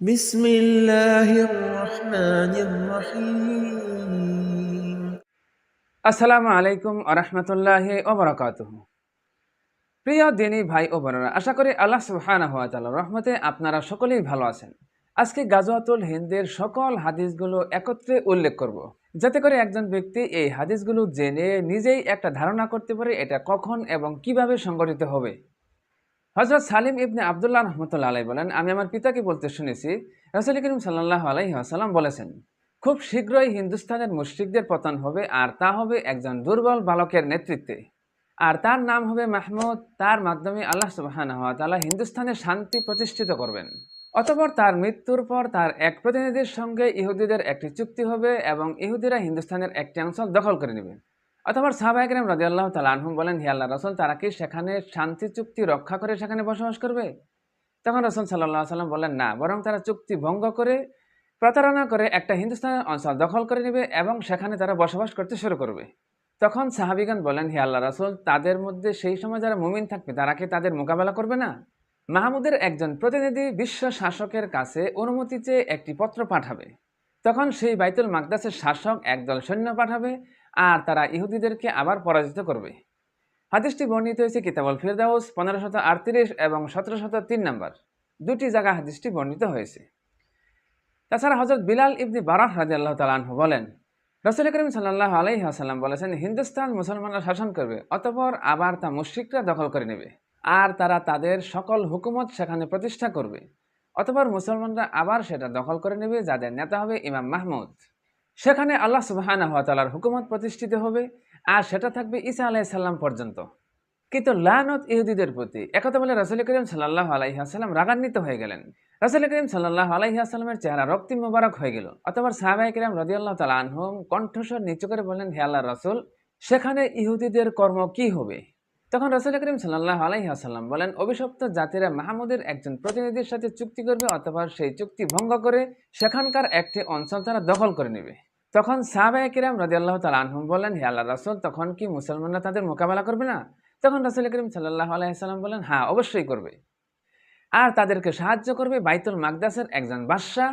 بسم الله الرحمن الرحيم আসসালামু আলাইকুম আরহামতুল্লাহ ওবরাকাত প্রিয় দিনী ভাই ও বোনেরা আশা করি আল্লাহ সুবহানাহু ওয়া তাআলার রহমতে আপনারা সকলেই ভালো আছেন আজকে গাজওয়াতুল হিন্দের সকল হাদিসগুলো একত্রে উল্লেখ করব যাতে করে একজন ব্যক্তি এই হাদিসগুলো জেনে নিজেই একটা ধারণা করতে পারে এটা কখন এবং কিভাবে সংগঠিত হবে হজরত সালিম ইবনে আবদুল্লাহ রহমতুল্লাহ আলাই বলেন, আমি আমার পিতাকে বলতে শুনেছি, রসুল করিম সাল্লাহ আলাইহি আসাল্লাম বলেছেন, খুব শীঘ্রই হিন্দুস্তানের মুশরিকদের পতন হবে আর তা হবে একজন দুর্বল বালকের নেতৃত্বে। আর তার নাম হবে মাহমুদ, তার মাধ্যমে আল্লাহ সুবাহান তাআলা হিন্দুস্তানে শান্তি প্রতিষ্ঠিত করবেন। অতপর তার মৃত্যুর পর তার এক প্রতিনিধির সঙ্গে ইহুদিদের একটি চুক্তি হবে এবং ইহুদিরা হিন্দুস্তানের একটি অংশ দখল করে নেবে। অথবা সাহাবাহিকরাম রাজি আল্লাহ বলেন, হে আল্লাহ রসুল, তারা কি সেখানে শান্তি চুক্তি রক্ষা করে সেখানে বসবাস করবে? তখন রসুল সাল্লাহ সাল্লাম বলেন, না, বরং তারা চুক্তি ভঙ্গ করে, প্রতারণা করে একটা হিন্দুস্তানের অঞ্চল দখল করে নেবে এবং সেখানে তারা বসবাস করতে শুরু করবে। তখন সাহাবিগান বলেন, হে আল্লাহ রাসুল, তাদের মধ্যে সেই সময় যারা মুমিন থাকবে, তারা কি তাদের মোকাবেলা করবে না? মাহমুদের একজন প্রতিনিধি বিশ্ব শাসকের কাছে অনুমতি চেয়ে একটি পত্র পাঠাবে। তখন সেই বাইতুল মাকদাসের শাসক একদল সৈন্য পাঠাবে আর তারা ইহুদিদেরকে আবার পরাজিত করবে। হাদিসটি বর্ণিত হয়েছে কিতাবল ফিরদাউস পনেরো শত আটত্রিশ এবং সতেরো শত তিন নম্বর। দুটি জায়গা হাদিসটি বর্ণিত হয়েছে। তাছাড়া হজরত বিলাল ইবনি বারাহ রাজি আল্লাহ তালাহ বলেন, রসুল করিম সাল্লাহ আলাইহি আসাল্লাম বলেছেন, হিন্দুস্তান মুসলমানরা শাসন করবে, অতপর আবার তা মুশ্রিকরা দখল করে নেবে। আর তারা তাদের সকল হুকুমত সেখানে প্রতিষ্ঠা করবে। অতপর মুসলমানরা আবার সেটা দখল করে নেবে, যাদের নেতা হবে ইমাম মাহমুদ। সেখানে আল্লাহ সুবাহানা হওয়া তালার হুকুমত প্রতিষ্ঠিত হবে, আর সেটা থাকবে ঈসা আলাইসাল্লাম পর্যন্ত। কিন্তু লানত ইহুদিদের প্রতি একথা বলে রাসুল করিম সাল্লাহ আলাইহাসাল্লাম রাগান্বিত হয়ে গেলেন। রাসুল করিম সাল্লাহ আলাইহাসাল্লামের চেহারা রক্তি মোবারক হয়ে গেল। অতবার সাহাবাই করিম রদি আল্লাহ তালা আনহুম কণ্ঠস্বর নিচু করে বললেন, হে আল্লাহ রাসুল, সেখানে ইহুদিদের কর্ম কি হবে? তখন রসুল করিম সাল্লাহ আলাইহাসাল্লাম বলেন, অভিশপ্ত জাতিরা মাহমুদের একজন প্রতিনিধির সাথে চুক্তি করবে অথবা সেই চুক্তি ভঙ্গ করে সেখানকার একটি অঞ্চল তারা দখল করে নেবে। তখন সাহাবাই কিরাম রাজি আল্লাহ তালা আনহুম বলেন হে আল্লাহ রাসুল, তখন কি মুসলমানরা তাদের মোকাবেলা করবে না? তখন রাসুল করিম সাল্লাহ আলাইসাল্লাম বলেন হ্যাঁ অবশ্যই করবে। আর তাদেরকে সাহায্য করবে বাইতুল মাকদাসের একজন বাদশাহ,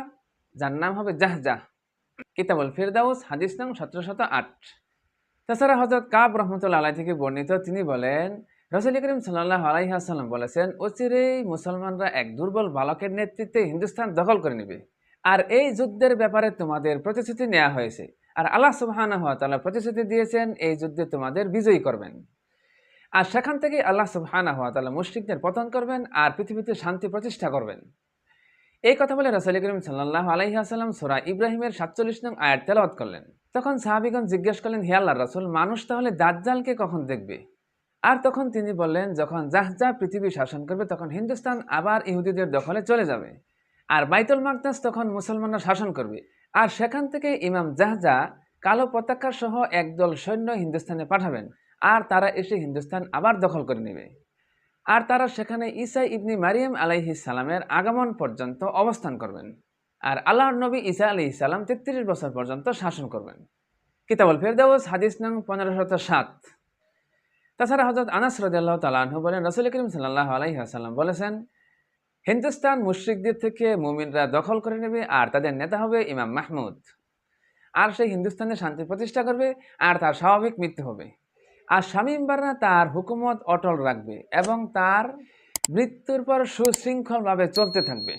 যার নাম হবে জাহজাহ। কিতাবুল ফিরদাউস, হাদিস নাম সতেরো শত আট। তাছাড়া হজরত কাব রহমতুল্লা আলাই থেকে বর্ণিত, তিনি বলেন, রসুল করিম সাল্লাহ আলাইহাসাল্লাম বলেছেন, অচিরেই মুসলমানরা এক দুর্বল বালকের নেতৃত্বে হিন্দুস্তান দখল করে নেবে। আর এই যুদ্ধের ব্যাপারে তোমাদের প্রতিশ্রুতি নেওয়া হয়েছে। আর আল্লাহ সুবাহানা হওয়া তালা প্রতিশ্রুতি দিয়েছেন, এই যুদ্ধে তোমাদের বিজয়ী করবেন। আর সেখান থেকে আল্লাহ সুবহানা হওয়া তালা মুশ্রিকদের পতন করবেন আর পৃথিবীতে শান্তি প্রতিষ্ঠা করবেন। এই কথা বলে রসুল করিম সাল্লাহ আলহিহাসাল্লাম সোরা ইব্রাহিমের সাতচল্লিশ নং আয়াত তেলাওয়াত করলেন। তখন সাহাবিগণ জিজ্ঞেস করলেন, হে আল্লাহ রসুল, মানুষ তাহলে দাজ্জালকে কখন দেখবে? আর তখন তিনি বললেন, যখন জাহজা পৃথিবী শাসন করবে, তখন হিন্দুস্তান আবার ইহুদিদের দখলে চলে যাবে। আর বাইতুল মাকদাস তখন মুসলমানরা শাসন করবে। আর সেখান থেকে ইমাম জাহজা কালো পতাকা সহ একদল সৈন্য হিন্দুস্তানে পাঠাবেন। আর তারা এসে হিন্দুস্তান আবার দখল করে নেবে। আর তারা সেখানে ঈসা ইবনি মারিয়াম আলাইহি সালামের আগমন পর্যন্ত অবস্থান করবেন। আর আল্লাহর নবী ঈসা আলি সালাম তেত্রিশ বছর পর্যন্ত শাসন করবেন। কিতাবল ফেরদাউস, হাদিস নং পনেরো শত সাত। তাছাড়া হজরত আনাস রদাল্লাহ তালাহু বলেন, রসুল করিম সাল্লাহ আলাইহি আসাল্লাম বলেছেন হিন্দুস্তান মুশ্রিকদের থেকে মুমিনরা দখল করে নেবে আর তাদের নেতা হবে ইমাম মাহমুদ। আর সেই হিন্দুস্তানে শান্তি প্রতিষ্ঠা করবে আর তার স্বাভাবিক মৃত্যু হবে। আর শামীম বার্না তার হুকুমত অটল রাখবে এবং তার মৃত্যুর পর সুশৃঙ্খলভাবে চলতে থাকবে।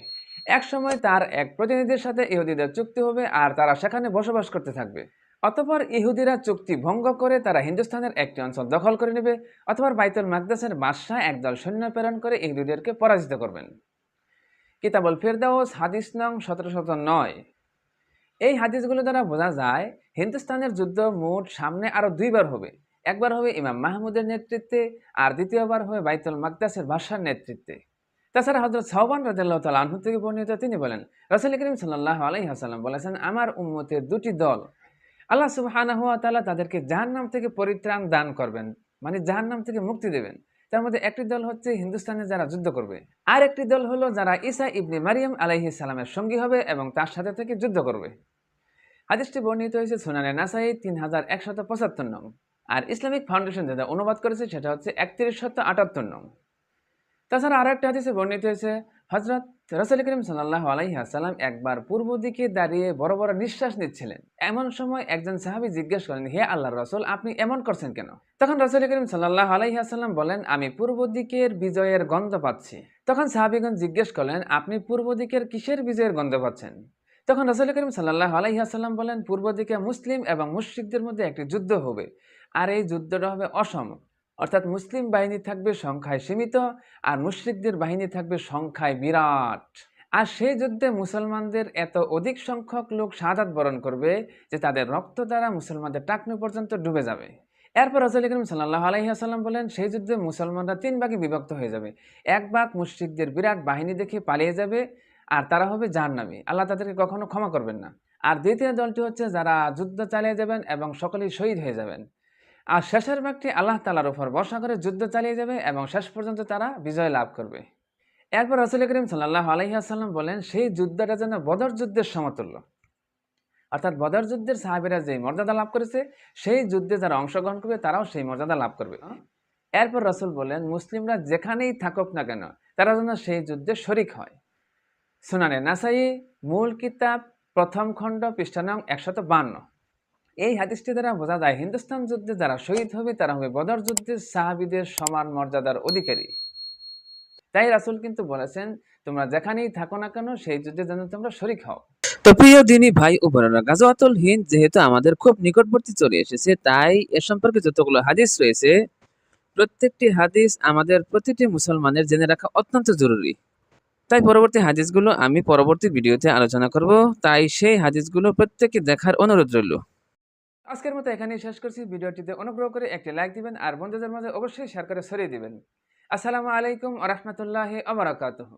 একসময় তার এক প্রতিনিধির সাথে ইহুদিদের চুক্তি হবে আর তারা সেখানে বসবাস করতে থাকবে। অতপর ইহুদিরা চুক্তি ভঙ্গ করে তারা হিন্দুস্তানের একটি অঞ্চল দখল করে নেবে অথবা বাইতুল মাকদাসের বাদশাহ একদল সৈন্য প্রেরণ করে ইহুদিদেরকে পরাজিত করবেন। কিতাবল ফেরদাউস, হাদিস নং সতেরো শত নয়। এই হাদিসগুলো দ্বারা বোঝা যায়, হিন্দুস্তানের যুদ্ধ মোট সামনে আরও দুইবার হবে। একবার হবে ইমাম মাহমুদের নেতৃত্বে আর দ্বিতীয়বার হবে বাইতুল মাকদাসের বাদশার নেতৃত্বে। তাছাড়া হজরত সাহবান রাজাল্লাহ তাল আনহু থেকে বর্ণিত তিনি বলেন, রসুল করিম সাল্লাহ আলহিহাসাল্লাম বলেছেন, আমার উম্মতের দুটি দল, আল্লাহ সুবাহানা হুয়া তালা তাদেরকে জাহান্নাম থেকে পরিত্রাণ দান করবেন মানে জাহান্নাম থেকে মুক্তি দেবেন। তার মধ্যে একটি দল হচ্ছে হিন্দুস্তানে যারা যুদ্ধ করবে। আর একটি দল হলো যারা ইসা ইবনে মারিয়াম আলাইহি সালামের সঙ্গী হবে এবং তার সাথে থেকে যুদ্ধ করবে। আদেশটি বর্ণিত হয়েছে সুনানে নাসাই তিন হাজার একশত পঁচাত্তর নং। আর ইসলামিক ফাউন্ডেশন যেটা অনুবাদ করেছে সেটা হচ্ছে একত্রিশ শত আটাত্তর নং। তাছাড়া আরও একটা হাদিসে বর্ণিত হয়েছে হজরত রসুল করিম সাল্লাহ আলাইহাসাল্লাম একবার পূর্ব দিকে দাঁড়িয়ে বড় বড় নিঃশ্বাস নিচ্ছিলেন। এমন সময় একজন সাহাবি জিজ্ঞেস করেন হে আল্লাহ রসুল, আপনি এমন করছেন কেন? তখন রসুল করিম সাল্লাহ আলাইহাসাল্লাম বলেন, আমি পূর্ব দিকের বিজয়ের গন্ধ পাচ্ছি। তখন সাহাবিগণ জিজ্ঞেস করলেন, আপনি পূর্ব দিকের কিসের বিজয়ের গন্ধ পাচ্ছেন? তখন রসুল করিম সাল্লাহ আলাইহাসাল্লাম বলেন, পূর্ব দিকে মুসলিম এবং মুশ্রিকদের মধ্যে একটি যুদ্ধ হবে, আর এই যুদ্ধটা হবে অসম। অর্থাৎ মুসলিম বাহিনী থাকবে সংখ্যায় সীমিত আর মুশ্রিকদের বাহিনী থাকবে সংখ্যায় বিরাট। আর সেই যুদ্ধে মুসলমানদের এত অধিক সংখ্যক লোক সাদাত বরণ করবে যে তাদের রক্ত দ্বারা মুসলমানদের টাকনু পর্যন্ত ডুবে যাবে। এরপর রসুল করিম সাল্লাহ আলাইসাল্লাম বলেন, সেই যুদ্ধে মুসলমানরা তিন ভাগে বিভক্ত হয়ে যাবে। এক ভাগ মুশ্রিকদের বিরাট বাহিনী দেখে পালিয়ে যাবে আর তারা হবে যার নামে আল্লাহ তাদেরকে কখনো ক্ষমা করবেন না। আর দ্বিতীয় দলটি হচ্ছে যারা যুদ্ধ চালিয়ে যাবেন এবং সকলেই শহীদ হয়ে যাবেন। আর শেষের ভাগটি আল্লাহ তালার উপর ভরসা করে যুদ্ধ চালিয়ে যাবে এবং শেষ পর্যন্ত তারা বিজয় লাভ করবে। এরপর রসুল করিম সাল্লাহ আলহিহাসাল্লাম বলেন সেই যুদ্ধটা যেন বদর যুদ্ধের সমতুল্য। অর্থাৎ বদর যুদ্ধের সাহাবিরা যে মর্যাদা লাভ করেছে সেই যুদ্ধে যারা অংশগ্রহণ করবে তারাও সেই মর্যাদা লাভ করবে। এরপর রসুল বলেন মুসলিমরা যেখানেই থাকুক না কেন তারা যেন সেই যুদ্ধে শরিক হয়। সুনানে নাসাই মূল কিতাব প্রথম খণ্ড পৃষ্ঠা নং একশত বান্ন। এই হাদিসটি দ্বারা বোঝা যায়, হিন্দুস্তান যুদ্ধে যারা শহীদ হবে, তারা হবে বদর যুদ্ধের সাহাবিদের সমান মর্যাদার অধিকারী। তাই রাসুল কিন্তু বলেছেন, তোমরা যেখানেই থাকো না কেন, সেই যুদ্ধে যেন তোমরা শরিক হও। তো প্রিয় দিনী ভাই ও বোনেরা, গাজওয়াতুল হিন্দ যেহেতু আমাদের খুব নিকটবর্তী চলে এসেছে, তাই এ সম্পর্কে যতগুলো হাদিস রয়েছে, প্রত্যেকটি হাদিস আমাদের প্রতিটি মুসলমানের জেনে রাখা অত্যন্ত জরুরি। তাই পরবর্তী হাদিসগুলো আমি পরবর্তী ভিডিওতে আলোচনা করব, তাই সেই হাদিসগুলো প্রত্যেকে দেখার অনুরোধ রইল। আজকের মতো এখানেই শেষ করছি। ভিডিওটিতে অনুগ্রহ করে একটি লাইক দিবেন আর বন্ধুদের মাঝে অবশ্যই শেয়ার করে সরিয়ে দিবেন। আসসালামু আলাইকুম আ রহমতুল্লাহ আবরাকাতহ